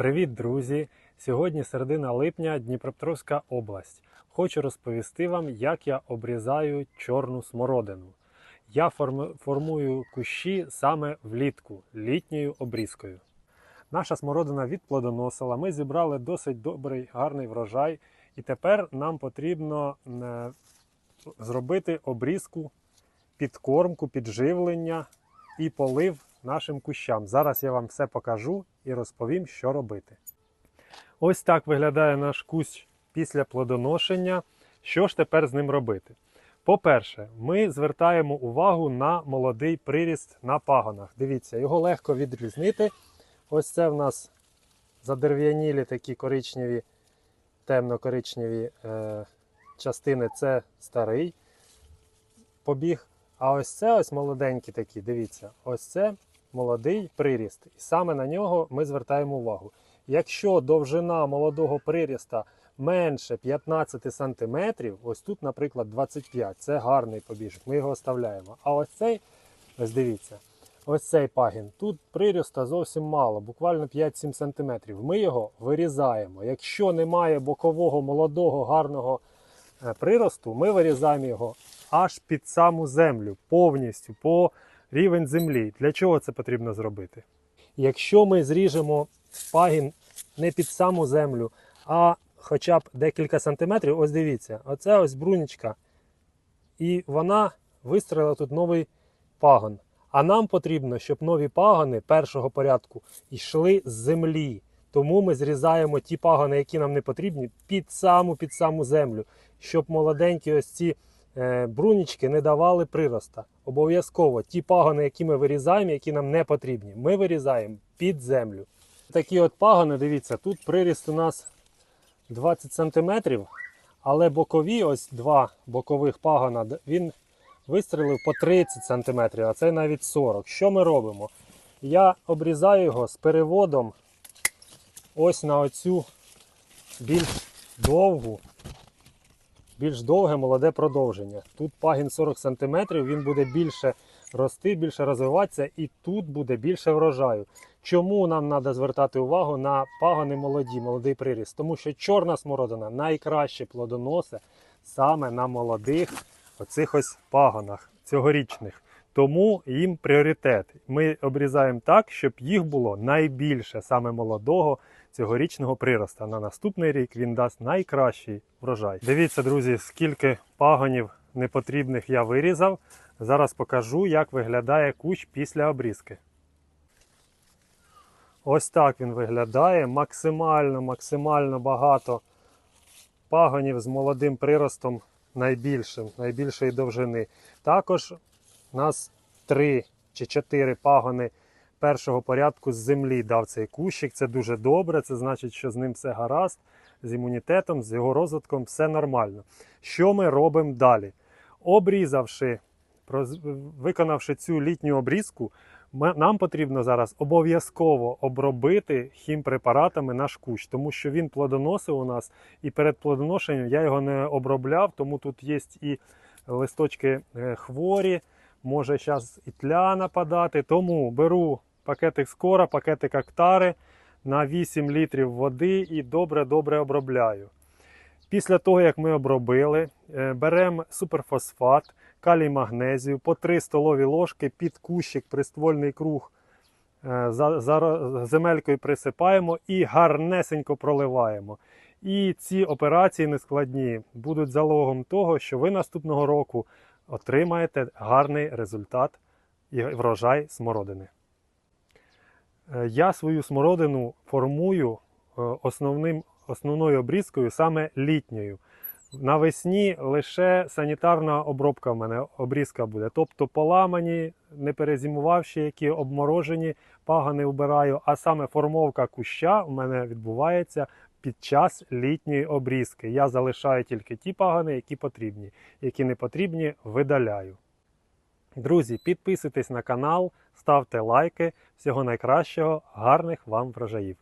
Привіт, друзі! Сьогодні середина липня, Дніпропетровська область. Хочу розповісти вам, як я обрізаю чорну смородину. Я формую кущі саме влітку, літньою обрізкою. Наша смородина відплодоносила. Ми зібрали досить добрий, гарний врожай, і тепер нам потрібно е, зробити обрізку, підкормку, підживлення і полив нашим кущам. Зараз я вам все покажу і розповім, що робити. Ось так виглядає наш кущ після плодоношення. Що ж тепер з ним робити? По-перше, ми звертаємо увагу на молодий приріст на пагонах. Дивіться, його легко відрізнити. Ось це в нас задерев'янілі такі коричневі, темно-коричневі е, частини це старий побіг. А ось це ось молоденькі такі, дивіться, ось це молодий приріст. І саме на нього ми звертаємо увагу. Якщо довжина молодого приріста менше 15 см, ось тут, наприклад, 25 це гарний побіжок, ми його оставляємо. А ось цей, ось дивіться, ось цей пагін, тут приріста зовсім мало, буквально 5-7 см. Ми його вирізаємо. Якщо немає бокового молодого гарного е, приросту, ми вирізаємо його аж під саму землю, повністю по рівень землі. Для чого це потрібно зробити? Якщо ми зріжемо пагін не під саму землю, а хоча б декілька сантиметрів, ось дивіться, оце ось брунічка. І вона вистрелила тут новий пагон. А нам потрібно, щоб нові пагони першого порядку йшли з землі. Тому ми зрізаємо ті пагони, які нам не потрібні, під саму під саму землю, щоб молоденькі ось ці брунічки не давали прироста. Обов'язково ті пагони, які ми вирізаємо, які нам не потрібні, ми вирізаємо під землю. Такі от пагони, дивіться, тут приріст у нас 20 см, але бокові, ось два бокових пагона, він вистрілив по 30 см, а це навіть 40. Що ми робимо? Я обрізаю його з переводом ось на оцю більш довгу, більш довге молоде продовження. Тут пагін 40 см, він буде більше рости, більше розвиватися, і тут буде більше врожаю. Чому нам треба звертати увагу на пагони молоді, молодий приріст? Тому що чорна смородина найкраще плодоносить саме на молодих оцих ось пагонах цьогорічних. Тому їм пріоритет. Ми обрізаємо так, щоб їх було найбільше саме молодого цьогорічного прироста. На наступний рік він дасть найкращий врожай. Дивіться, друзі, скільки пагонів непотрібних я вирізав. Зараз покажу, як виглядає кущ після обрізки. Ось так він виглядає. Максимально, максимально багато пагонів з молодим приростом найбільшим, найбільшої довжини. Також у нас три чи чотири пагони першого порядку з землі дав цей кущик. Це дуже добре. Це значить, що з ним все гаразд, з імунітетом, з його розвитком все нормально. Що ми робимо далі? Обрізавши, виконавши цю літню обрізку, нам потрібно зараз обов'язково обробити хімпрепаратами наш кущ, тому що він плодоносив у нас, і перед плодоношенням я його не обробляв, тому тут є і листочки е, хворі, може зараз і тля нападати. Тому беру пакетик скора, пакетик актари на 8 літрів води і добре-добре обробляю. Після того, як ми обробили, е, беремо суперфосфат, калій магнезію по 3 столові ложки під кущик приствольний круг е, за, за земелькою присипаємо і гарнесенько проливаємо. І ці операції нескладні будуть залогом того, що ви наступного року отримаєте гарний результат і врожай смородини. Е, Я свою смородину формую е, основним, основною обрізкою саме літньою. Навесні лише санітарна обробка в мене обрізка буде. Тобто поламані, не перезимувавші, які обморожені, пагани вбираю, а саме формовка куща в мене відбувається під час літньої обрізки. Я залишаю тільки ті пагани, які потрібні. Які не потрібні, видаляю. Друзі, підписуйтесь на канал, ставте лайки. Всього найкращого, гарних вам врожаїв!